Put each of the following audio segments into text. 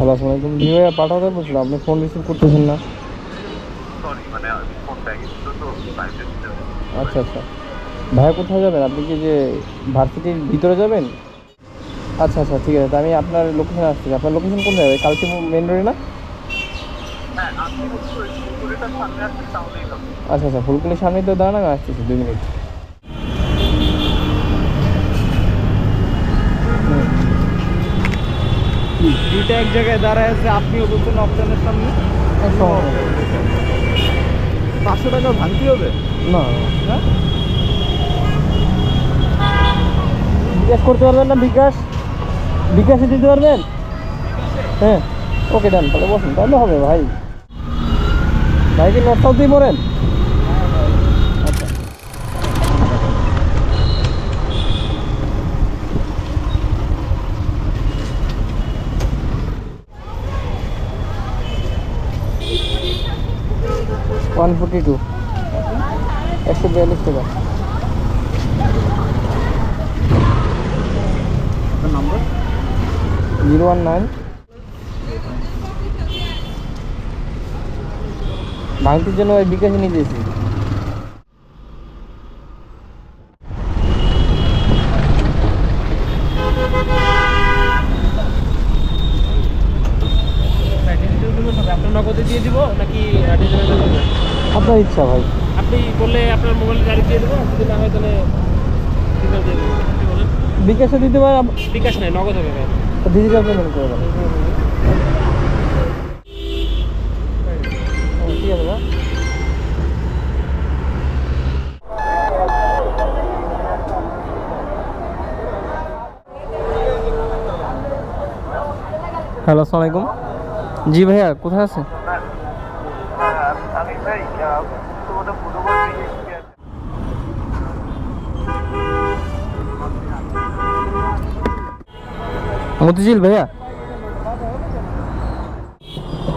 Hello আসসালামু আলাইকুম জি ভাইয়া পাঠাতে বলছিলাম আপনি ফোন রিসিভ করতেছেন না। মানে আচ্ছা আচ্ছা। ভাইয়া কোথায় যাবেন? আপনি কি যে ভার্সিটির ভিতরে যাবেন? আচ্ছা আচ্ছা ঠিক আছে। তা আমি আপনার লোকেশন আসছি। আপনার লোকেশন কোন জায়গায় কালকে মেন রোডে না? হ্যাঁ আচ্ছা আচ্ছা ফুলকুলির সামনেই তো দাঁড়ান আমি আসতেছি দুই মিনিট। দুইটা এক জায়গায় দাঁড়ায় আছে আপনিও বলছেন অপশনের সামনে। পাঁচশো টাকা ভাঙতি হবে? না। হ্যাঁ? বিকাশ করতে পারবেন না বিকাশ? বিকাশে দিতে পারবেন? হ্যাঁ। ওকে ডান তাহলে বসুন তাহলে হবে ভাই। ভাই কি নর্থ সাউথ দিয়ে পড়েন। ওয়ান ফোর্টি টু একশো বিয়াল্লিশ টাকা। Zero one nine. ভাঙতির জন্য ওই বিকাশে নিয়ে দিয়েছি আপনার নগদে দিয়ে দিব নাকি ডিজিটাল দেবেন আপনার ইচ্ছা ভাই। আপনি বললে আপনার মোবাইল গাড়ি দিয়ে দেবো যদি না হয় তাহলে দেবো। বিকাশে দিতে পারেন বিকাশ নেই নগদ হবে ভাই। ডিজিটাল পেমেন্ট করে ও, ঠিক আছে ভাই হ্যালো আসসালামু আলাইকুম জি ভাইয়া কোথায় আছেন আমি ভাই তোমাদের ফুটবল আছে মতিঝিল ভাইয়া?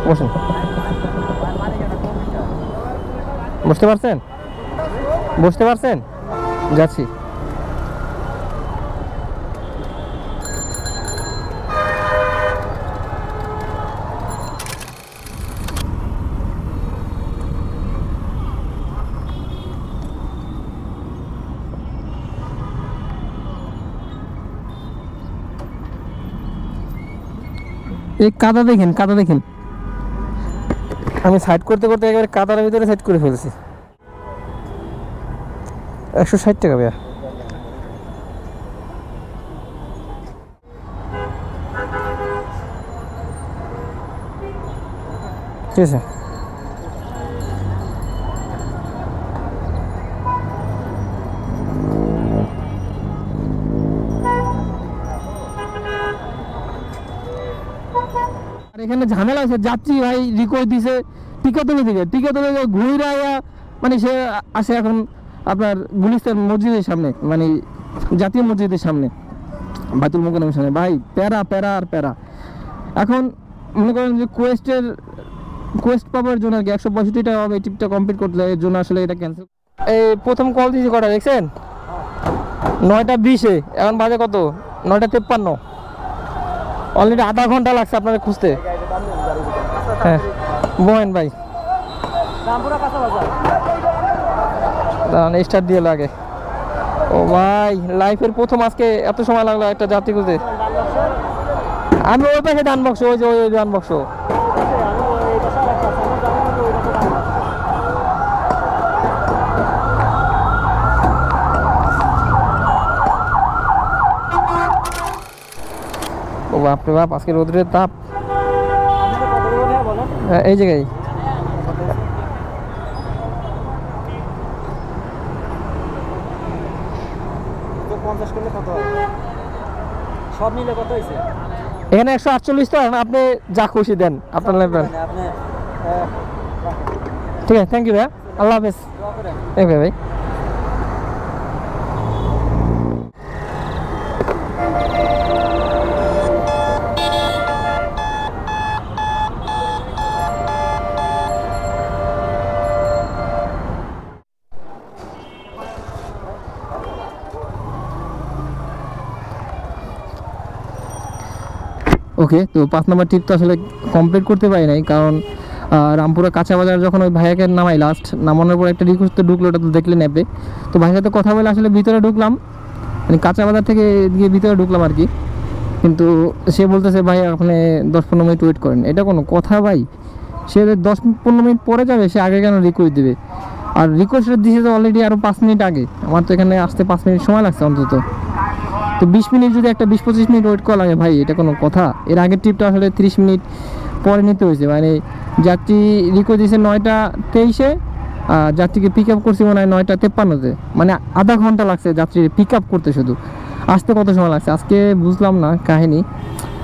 বসুন। বসতে পারছেন? বসতে পারছেন? যাচ্ছি। এই কাদা দেখেন কাদা দেখেন। আমি সাইড করতে করতে একেবারে কাদার ভিতরে সাইড করে ফেলছি। একশো ষাট টাকা ভাইয়া। ঠিক আছে। এখানে ঝামেলা আছে যাত্রী ভাই রিকোয়েস্ট দিছে। টিকা তুলে দিবে টিকা তুলে দিয়ে ঘুরে মানে সে আসে এখন আপনার গুলিস্তান মসজিদের সামনে মানে জাতীয় মসজিদের সামনে বাতুল মোকানের সামনে। ভাই, প্যারা প্যারা আর প্যারা। এখন মনে করেন যে কোয়েস্টের কোয়েস্ট পাওয়ার জন্য আর কি একশো পঁয়ষট্টি টাকা হবে, এই টিপটা কমপ্লিট করতে এর জন্য আসলে এটা ক্যান্সেল এই প্রথম কল দিয়েছি কটা, দেখছেন? নয়টা বিশে, এখন বাজে কত? নয়টা তেপ্পান্ন। অলরেডি আধা ঘণ্টা লাগছে আপনাদের খুঁজতে। হ্যাঁ। বহেন ভাই। দাঁড়ান স্টার্ট দিয়ে লাগে। ও ভাই লাইফের প্রথম আজকে এত সময় লাগল একটা যাত্রী খুঁজতে। আমি ওই পাশে ডান বক্স ওই যে ওই ডান বক্স। বাপরে বাপ আজকে রোদ্রের তাপ। এই জায়গায়। হয়? সব মিলে কত হয়েছে? এখানে একশো আটচল্লিশ তো আপনি যা খুশি দেন আপনার নেবেন মানে ঠিক আছে থ্যাংক ইউ ভাইয়া। আল্লাহ হাফেজ। এই ভাই ভাই। ওকে। তো পাঁচ নম্বর ট্রিপ তো আসলে কমপ্লিট করতে পারি নাই, কারণ রামপুরা কাঁচা বাজার যখন ওই ভাইয়াকে নামাই লাস্ট নামানোর পর একটা রিকোয়েস্ট তো ঢুকলো, ওটা তো দেখলেন অ্যাপে তো ভাইয়ের সাথে কথা বলে আসলে ভিতরে ঢুকলাম মানে কাঁচা বাজার থেকে গিয়ে ভিতরে ঢুকলাম আর কি। কিন্তু সে বলতেছে, ভাই, আপনি দশ পনেরো মিনিট ওয়েট করেন। এটা কোনো কথা ভাই। সে দশ পনেরো মিনিট পরে যাবে, সে আগে কেন রিকোয়েস্ট দেবে? আর রিকোয়েস্ট দিয়েছে তো অলরেডি আরও পাঁচ মিনিট আগে। আমার তো এখানে আসতে পাঁচ মিনিট সময় লাগছে অন্তত। তো বিশ মিনিট যদি একটা বিশ পঁচিশ মিনিট ওয়েট করা লাগে, ভাই, এটা কোনো কথা। এর আগের ট্রিপটা আসলে তিরিশ মিনিট পরে নিতে হয়েছে। মানে যাত্রী রিকোয়েস্ট দিয়েছে নয়টা তেইশে যাত্রীকে পিক আপ করছি মনে হয় নয়টা তেপ্পান্নতে। মানে আধা ঘণ্টা লাগছে যাত্রী পিক আপ করতে শুধু। আসতে কত সময় লাগছে? আজকে বুঝলাম না কাহিনী।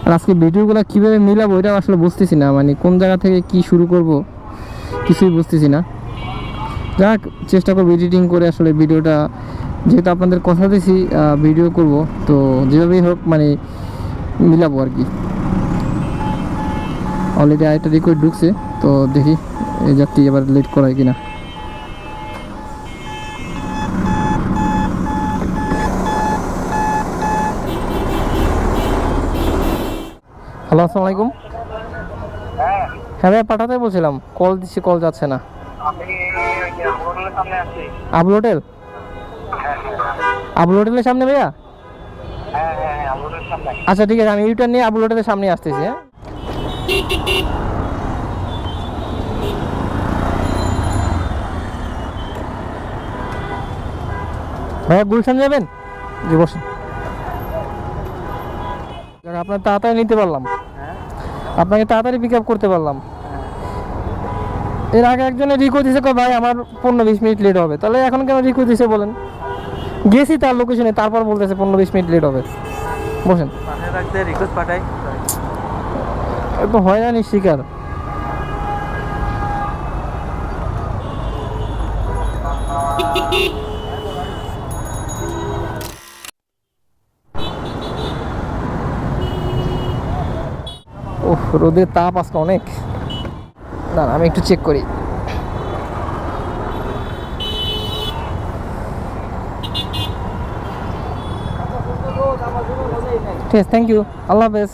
আর আজকে ভিডিওগুলো কীভাবে মিলাবো এটা আসলে বুঝতেছি না। মানে কোন জায়গা থেকে কি শুরু করব, কিছুই বুঝতেছি না। যাক, চেষ্টা করব এডিটিং করে আসলে ভিডিওটা যেহেতু আপনাদের কথা দিয়েছি ভিডিও করব তো যেভাবেই হোক মানে মিলাবো আর কি। অলরেডি আরেকটা রেকর্ড ঢুকছে তো দেখি এই যাত্রী এবার লেট করায় কিনা। হ্যালো আসসালামু আলাইকুম। হ্যাঁ। হ্যাঁ ভাই পাঠাতে বলছিলাম কল দিচ্ছি কল যাচ্ছে না। আবুল হোটেল? আবুল হোটেলের সামনে ভাইয়া? হ্যাঁ হ্যাঁ হ্যাঁ আচ্ছা ঠিক আছে আমি ইউটার নিয়ে আবুল হোটেলের সামনে আসতেছি হ্যাঁ? ভাইয়া গুলশান যাবেন? জি বসুন। আপনার তাড়াতাড়ি নিতে পারলাম। আপনাকে তাড়াতাড়ি পিক আপ করতে পারলাম। এর আগে একজনে রিকো দিছে ভাই আমার পনেরো বিশ মিনিট লেট হবে। তাহলে এখন কেন রিকো দিছে বলেন? গেছি তার লোকেশনে তারপর বলতেছে পনেরো বিশ মিনিট লেট হবে। বসেন। রিকোয়েস্ট পাঠাই এত হয়রানির শিকার ওহ রোদের তাপ আজকে অনেক। না আমি একটু চেক করি। ঠিক আছে থ্যাংক ইউ আল্লাহ হাফেজ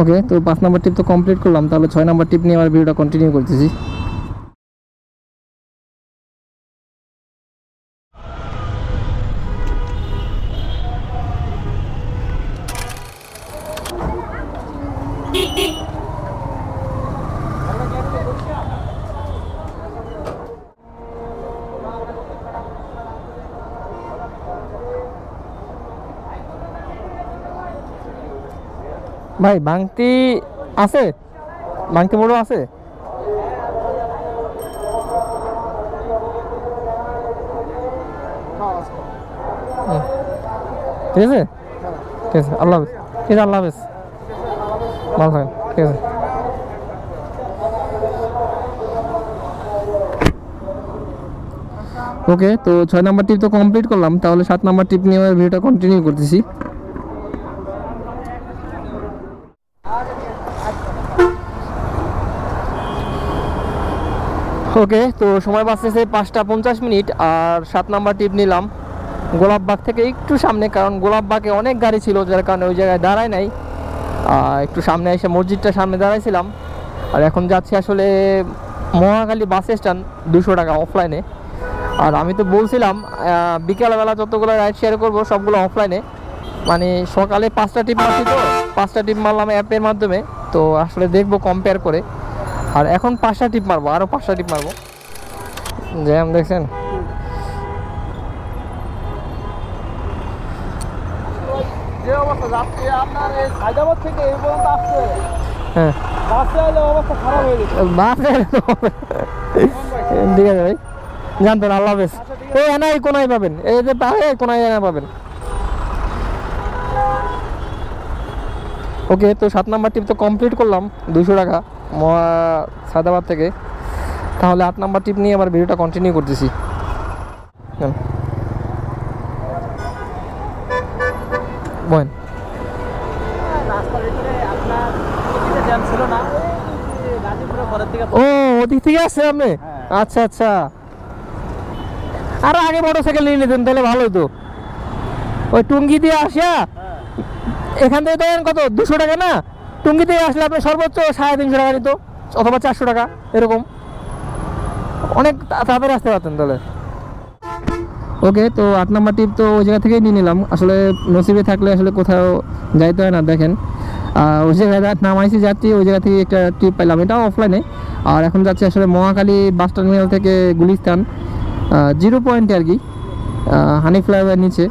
ওকে তো পাঁচ নাম্বার টিপ তো কমপ্লিট করলাম, তাহলে ছয় নাম্বার টিপ নিয়ে আমার ভিডিওটা কন্টিনিউ করতেছি। ভাই ভাঙতি আছে? ভাঙতি বড় আছে? ঠিক আছে? ঠিক আছে, আল্লাহ ঠিক আছে, আল্লাহ হাফিজ। ভালো থাকেন, ঠিক আছে। ওকে, তো ছয় নাম্বার টিপ তো কমপ্লিট করলাম, তাহলে সাত নাম্বার টিপ নিয়ে আমার ভিডিওটা কন্টিনিউ করতেছি। ওকে, তো সময় বাঁচতেছে পাঁচটা পঞ্চাশ মিনিট, আর সাত নাম্বার টিপ নিলাম। গোলাপবাগ থেকে একটু সামনে, কারণ গোলাপবাগে অনেক গাড়ি ছিল, যার কারণে ওই জায়গায় দাঁড়ায় নাই। একটু সামনে এসে মসজিদটার সামনে দাঁড়াইছিলাম। আর এখন যাচ্ছি আসলে মহাখালী বাস স্ট্যান্ড দুশো টাকা অফলাইনে আর আমি তো বলছিলাম বিকালবেলা যতগুলো রাইড শেয়ার করব সবগুলো অফলাইনে মানে সকালে পাঁচটা টিপ মারছি তো, পাঁচটা টিপ মারলাম অ্যাপের মাধ্যমে। তো আসলে দেখব কম্পেয়ার করে। আর এখন পাঁচটা টিপ মারবো আরও পাঁচটা টিপ মারবো। জ্যাম দেখছেন? এই এই হ্যাঁ। ঠিক আছে ভাই জানতেন আল্লাহ হাফেজ। এই এনাই কোনায় পাবেন? এই যে পাবে কোনায় এনা পাবেন? ওকে তো সাত নাম্বার টিপ তো কমপ্লিট করলাম দুশো টাকা। সায়দাবাদ থেকে। তাহলে আট নাম্বার টিপ নিয়ে আবার ভিডিওটা কন্টিনিউ করতেছি। বলেন। ও ওদিক থেকে আসছে আপনি? হ্যাঁ। আচ্ছা আচ্ছা। আরও আগে মোটর সাইকেল নিয়ে নিতেন তাহলে ভালো হতো ওই টুঙ্গি দিয়ে আসিয়া এখান থেকে ধরেন কত? দুশো টাকা না? টুঙ্গি থেকে আসলে আপনি সর্বোচ্চ সাড়ে তিনশো টাকা নিত, অথবা চারশো টাকা, এরকম। অনেক তাড়াতাড়ি আসতে পারতেন তাহলে। ওকে, তো আট নাম্বার টিপ তো ওই জায়গা থেকেই নিয়ে নিলাম। আসলে নসিবে থাকলে আসলে কোথাও যাইতে হয় না, দেখেন। ওই জায়গায় নামাইছি, যাচ্ছি, ওই জায়গা থেকে একটা ট্রিপ পাইলাম। এটাও অফলাইনে আর এখন যাচ্ছি আসলে মহাখালী বাস টার্মিনাল থেকে গুলিস্তান জিরো পয়েন্টে আর কি হানি ফ্লাইওভার নিচে।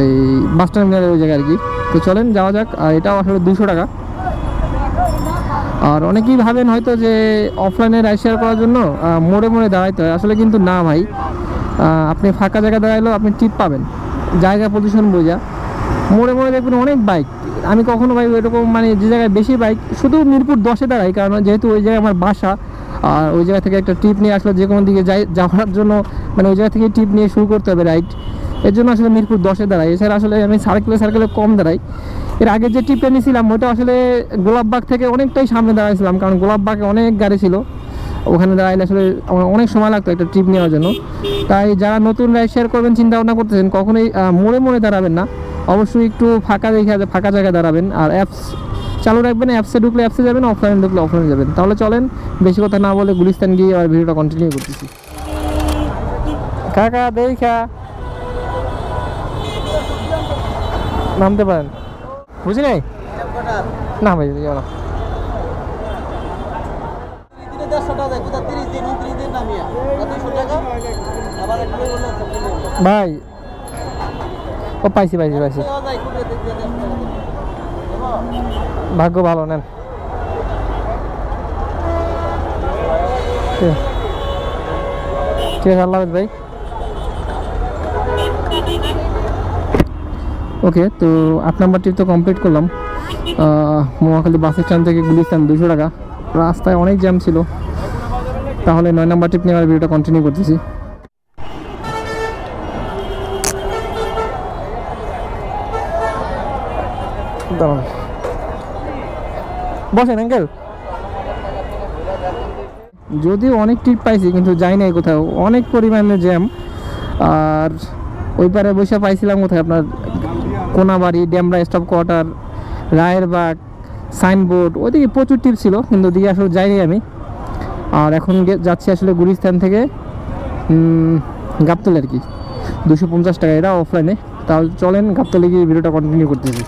এই বাস টার্মিনালের ওই জায়গায় আর কি। তো চলেন, যাওয়া যাক। আর এটাও আসলে দুশো টাকা। আর অনেকেই ভাবেন হয়তো যে অফলাইনে রাইড শেয়ার করার জন্য মোড়ে মোড়ে দাঁড়াইতে হয়। আসলে কিন্তু না ভাই। আপনি ফাঁকা জায়গায় দাঁড়াইলেও আপনি টিপ পাবেন। জায়গা পজিশন বোঝা। মোড়ে মোড়ে দেখবেন অনেক বাইক আমি কখনো ভাই এরকম মানে যে জায়গায় বেশি বাইক শুধু মিরপুর দশে দাঁড়াই। কারণ যেহেতু ওই জায়গায় আমার বাসা, আর ওই জায়গা থেকে একটা ট্রিপ নিয়ে আসলে যে কোনো দিকে যাই, যাওয়ার জন্য মানে ওই জায়গা থেকে ট্রিপ নিয়ে শুরু করতে হবে রাইড এর জন্য আসলে মিরপুর দশে দাঁড়াই। এছাড়া আসলে আমি সার্কেলে সার্কেলে কম দাঁড়াই। এর আগে যে ট্রিপটা নিয়েছিলাম, ওটা আসলে গোলাপবাগ থেকে অনেকটাই সামনে দাঁড়াইছিলাম, কারণ গোলাপবাগে অনেক গাড়ি ছিল। ওখানে দাঁড়াইলে আসলে অনেক সময় লাগতো একটা ট্রিপ নেওয়ার জন্য। তাই যারা নতুন রাইড শেয়ার করবেন চিন্তা ভাবনা করতেছেন, কখনোই মোড়ে মোড়ে দাঁড়াবেন না। অবশ্যই একটু ফাঁকা দেখে ফাঁকা জায়গায় দাঁড়াবেন। আর অ্যাপস চালু রাখবেন অ্যাপসে ঢুকলে অ্যাপসে যাবেন অফলাইনে ঢুকলে অফলাইনে যাবেন। তাহলে চলেন, বেশি কথা না বলে গুলিস্তান গিয়ে আর ভিডিওটা কন্টিনিউ করতেছি। কাকা, দেখা। নামতে পারেন। বুঝি নাই? না ভাই না। ভাই, ও পাইছি পাইছি পাইছি। ভাগ্য ভালো, নেন। ঠিক আছে। আল্লাহ ভাই। ওকে তো আট নাম্বার ট্রিপ তো কমপ্লিট করলাম। আহ, মহাখালী বাস স্ট্যান্ড থেকে গুলিস্তান দুশো টাকা। রাস্তায় অনেক জ্যাম ছিল। তাহলে নয় নাম্বার ট্রিপ নিয়ে আমার ভিডিওটা কন্টিনিউ করতেছি। বসেন আঙ্কেল যদিও অনেক ট্রিপ পাইছি কিন্তু যাই নাই কোথাও। অনেক পরিমাণে জ্যাম আর ওই পারে বসে পাইছিলাম কোথায় আপনার? Konabari Demra stop quarter, Rayerbag, signboard, ওইদিকে প্রচুর টিপ ছিল, কিন্তু ওদিকে আসলে যাইনি আমি। আর এখন যাচ্ছি আসলে গুলিস্তান থেকে গাবতলি আর কি। দুশো পঞ্চাশ টাকা, এটা অফলাইনে তাহলে চলেন, গাবতলি গিয়ে ভিডিওটা কন্টিনিউ করতেছি।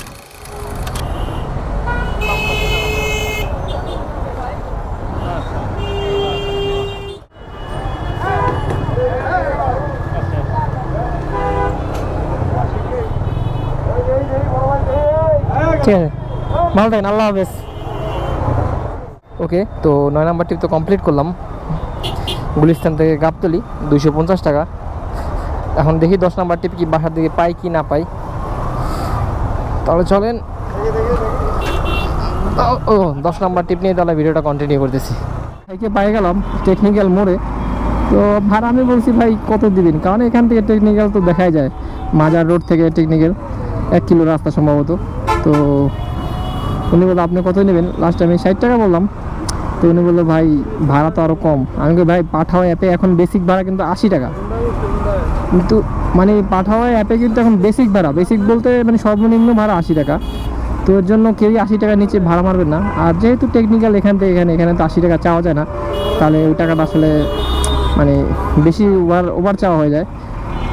ঠিক আছে ভালো থাকেন আল্লাহ হাফেজ। ওকে তো নয় নাম্বার ট্রিপ তো কমপ্লিট করলাম। গুলিস্তান থেকে গাবতলি, দুইশো পঞ্চাশ টাকা। এখন দেখি দশ নাম্বার টিপ কি বাসার দিকে পাই কি না পাই। তাহলে চলেন। ও, দশ নাম্বার টিপ নিয়ে তাহলে ভিডিওটা কন্টিনিউ করতেছি। ভাইকে পাই গেলাম টেকনিক্যাল মোড়ে। তো ভাড়া আমি বলছি ভাই, কত দিবেন? কারণ এখান থেকে টেকনিক্যাল তো দেখাই যায়। মাজার রোড থেকে টেকনিক্যাল এক কিলো রাস্তা সম্ভবত। তো উনি বলল, আপনি কত নেবেন? লাস্ট আমি ষাট টাকা বললাম। তো উনি বলল, ভাই, ভাড়া তো আরও কম। আমি ভাই, পাঠাও অ্যাপে এখন বেসিক ভাড়া কিন্তু আশি টাকা। কিন্তু মানে পাঠাও অ্যাপে কিন্তু এখন বেসিক ভাড়া। বেসিক বলতে মানে সর্বনিম্ন ভাড়া আশি টাকা। তো এর জন্য কেউই আশি টাকার নিচে ভাড়া মারবেন না। আর যেহেতু টেকনিক্যাল এখান থেকে এখানে এখানে তো আশি টাকা চাওয়া যায় না, তাহলে ওই টাকাটা আসলে মানে বেশি ওভার ওভার চাওয়া হয়ে যায়।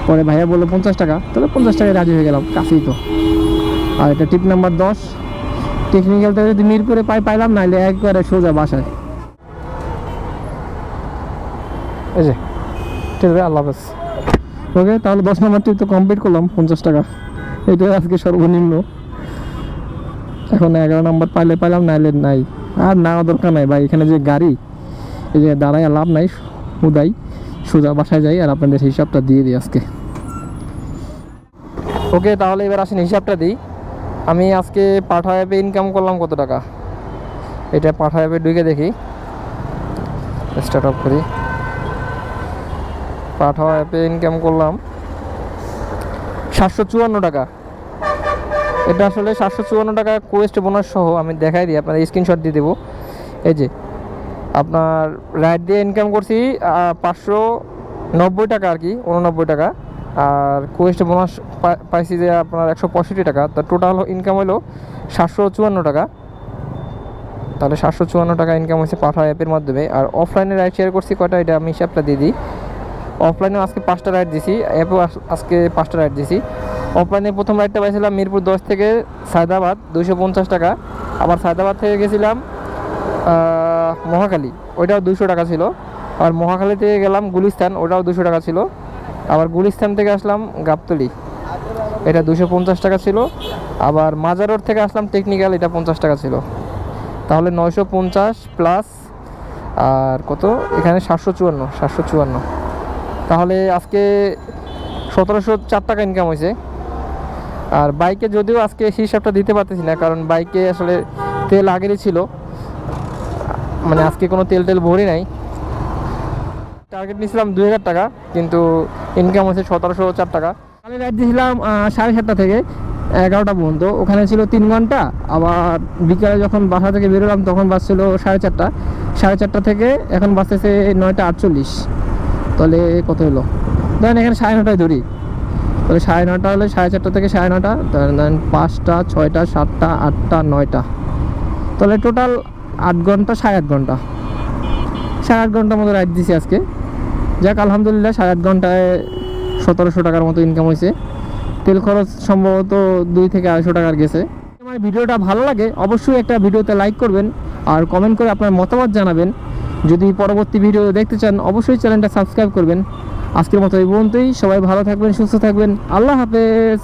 পরে ভাইয়া বলল, পঞ্চাশ টাকা। তাহলে পঞ্চাশ টাকায় রাজি হয়ে গেলাম। কাছেই তো। আর এটা টিপ নাম্বার দশ। টেকনিক্যালটা যদি মিরপুরে পাই পাইলাম নাহলে একবারে সোজা বাসায়। এই যে ঠিক আছে আল্লাহ হাফেজ। ওকে তাহলে দশ নম্বর ট্রিপ তো কমপ্লিট করলাম পঞ্চাশ টাকা। এটাই আজকে সর্বনিম্ন। এখন এগারো নম্বর পাইলে পাইলাম নাইলে নাই। আর নেওয়া দরকার নাই ভাই এখানে যে গাড়ি এই যে দাঁড়ায় লাভ নাই উদাই। সোজা বাসায় যাই আর আপনাদের হিসাবটা দিয়ে দিই আজকে। ওকে তাহলে এবার আসেন হিসাবটা দিই। আমি আজকে পাঠা অ্যাপে ইনকাম করলাম কত টাকা? এটা পাঠা অ্যাপে ঢুকে দেখি। স্টার্ট অফ করি। পাঠা অ্যাপে ইনকাম করলাম সাতশো চুয়ান্ন টাকা। এটা আসলে সাতশো চুয়ান্ন টাকা কোয়েস্ট বোনাস সহ আমি দেখাই দিই, আপনার স্ক্রিনশট দিয়ে দেবো। এই যে, আপনার রাইড দিয়ে ইনকাম করছি পাঁচশো নব্বই টাকা আর কি, উননব্বই টাকা। আর কোয়েস্ট বোনাস পাইছি যে আপনার একশো পঁয়ষট্টি টাকা। তো টোটাল ইনকাম হলো সাতশো চুয়ান্ন টাকা। তাহলে সাতশো চুয়ান্ন টাকা ইনকাম হয়েছে পাঠা অ্যাপের মাধ্যমে। আর অফলাইনে রাইড শেয়ার করছি কয়টা এটা আমি হিসাবটা দিয়ে দিই। অফলাইনেও আজকে পাঁচটা রাইড দিছি অ্যাপেও আজ- আজকে পাঁচটা রাইড দিছি। অফলাইনে প্রথম রাইডটা পাইছিলাম মিরপুর দশ থেকে সায়দাবাদ দুশো পঞ্চাশ টাকা। আবার সায়দাবাদ থেকে গেছিলাম আহ, মহাখালী ওইটাও দুশো টাকা ছিল। আর মহাখালী থেকে গেলাম গুলিস্তান ওটাও দুশো টাকা ছিল। আবার গুলিস্তান থেকে আসলাম গাবতলি। এটা দুশো পঞ্চাশ টাকা ছিল। আবার মাজার রোড থেকে আসলাম টেকনিক্যাল এটা পঞ্চাশ টাকা ছিল। তাহলে নয়শো পঞ্চাশ প্লাস আর কত? এখানে সাতশো চুয়ান্ন সাতশো চুয়ান্ন। তাহলে আজকে সতেরোশো চার টাকা ইনকাম হয়েছে। আর বাইকে যদিও আজকে হিসাবটা দিতে পারতেছি না, কারণ বাইকে আসলে তেল আগেরই ছিল। মানে আজকে কোনো তেল টেল ভরি নাই। টার্গেট নিয়েছিলাম দুই হাজার টাকা, কিন্তু ইনকাম হচ্ছে সতেরোশো চার টাকা। আমি রাইড দিয়েছিলাম সাড়ে সাতটা থেকে এগারোটা পর্যন্ত। ওখানে ছিল তিন ঘণ্টা, আবার বিকালে যখন বাসা থেকে বেরোলাম, তখন বাস ছিল সাড়ে চারটা। সাড়ে চারটা থেকে এখন বাসতেছে নয়টা আটচল্লিশ। তাহলে কত হলো? ধরেন এখানে সাড়ে নটায় ধরি তাহলে সাড়ে নটা হলে সাড়ে চারটা থেকে সাড়ে নটা ধরেন পাঁচটা, ছয়টা, সাতটা, আটটা, নয়টা। তাহলে টোটাল আট ঘণ্টা সাড়ে আট ঘণ্টা। সাড়ে আট ঘণ্টার মতো রাইড দিছি আজকে। যাক, আলহামদুলিল্লাহ, সাড়ে আট ঘন্টায় সতেরোশো টাকার মতো ইনকাম হয়েছে তেল খরচ সম্ভবত দুই থেকে আড়াইশো টাকার গেছে। আমার ভিডিওটা ভালো লাগে, অবশ্যই একটা ভিডিওতে লাইক করবেন আর কমেন্ট করে আপনার মতামত জানাবেন। যদি পরবর্তী ভিডিও দেখতে চান, অবশ্যই চ্যানেলটা সাবস্ক্রাইব করবেন। আজকের মতো এই পর্যন্তই। সবাই ভালো থাকবেন, সুস্থ থাকবেন। আল্লাহ হাফেজ।